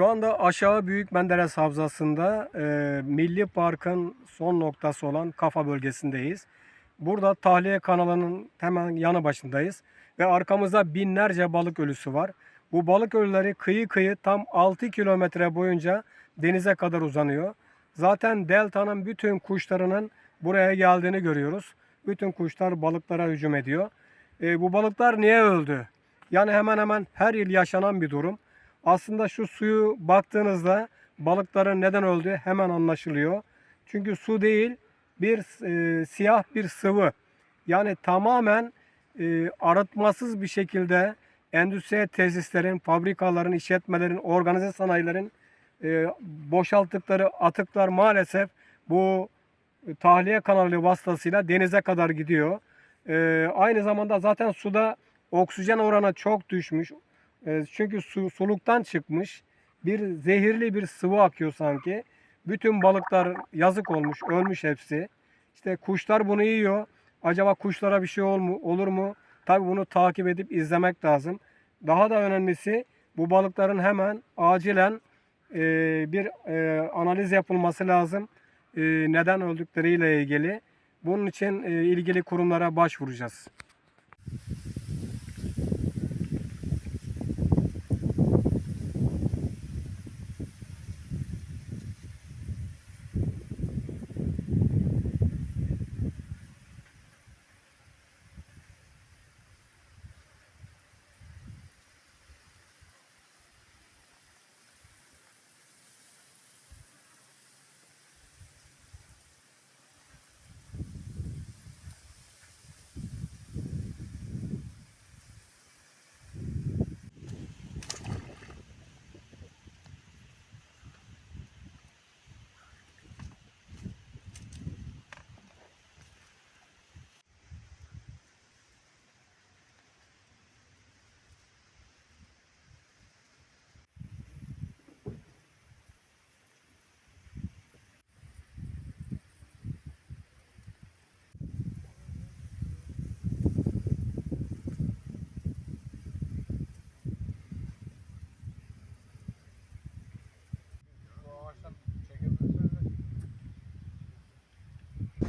Şu anda aşağı Büyük Menderes Havzası'nda e, Milli Park'ın son noktası olan Kafa bölgesindeyiz. Burada tahliye kanalının hemen yanı başındayız. Ve arkamızda binlerce balık ölüsü var. Bu balık ölüleri kıyı kıyı tam 6 kilometre boyunca denize kadar uzanıyor. Zaten deltanın bütün kuşlarının buraya geldiğini görüyoruz. Bütün kuşlar balıklara hücum ediyor. E, bu balıklar niye öldü? Yani hemen hemen her yıl yaşanan bir durum. Aslında şu suyu baktığınızda balıkların neden öldüğü hemen anlaşılıyor. Çünkü su değil bir e, siyah bir sıvı. Yani tamamen e, arıtmasız bir şekilde endüstriyel tesislerin, fabrikaların, işletmelerin, organize sanayilerin e, boşalttıkları atıklar maalesef bu e, tahliye kanalı vasıtasıyla denize kadar gidiyor. E, aynı zamanda zaten suda oksijen oranı çok düşmüş. E, çünkü su suluktan çıkmış. Bir zehirli bir sıvı akıyor sanki. Bütün balıklar yazık olmuş, ölmüş hepsi. İşte kuşlar bunu yiyor. Acaba kuşlara bir şey ol mu, olur mu? Tabii bunu takip edip izlemek lazım. Daha da önemlisi bu balıkların hemen acilen e, bir e, analiz yapılması lazım. E, neden öldükleriyle ilgili. Bunun için e, ilgili kurumlara başvuracağız.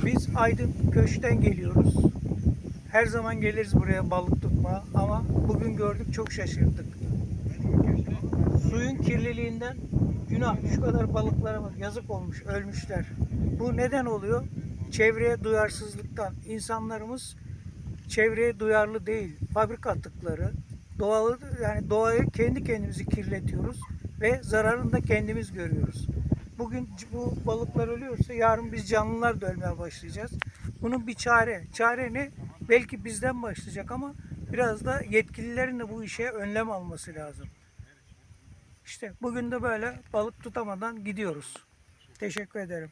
Biz Aydın Köşk'ten geliyoruz. Her zaman geliriz buraya balık tutma ama bugün gördük çok şaşırdık. Suyun kirliliğinden günah şu kadar balıklara bak yazık olmuş ölmüşler. Bu neden oluyor? Çevreye duyarsızlıktan. İnsanlarımız çevreye duyarlı değil. Fabrika atıkları, doğalı yani doğayı kendi kendimizi kirletiyoruz ve zararını da kendimiz görüyoruz. Bugün bu balıklar ölüyorsa yarın biz canlılar da ölmeye başlayacağız. Bunun bir çare. Çare ne? Belki bizden başlayacak ama biraz da yetkililerin de bu işe önlem alması lazım. İşte bugün de böyle balık tutamadan gidiyoruz. Teşekkür ederim.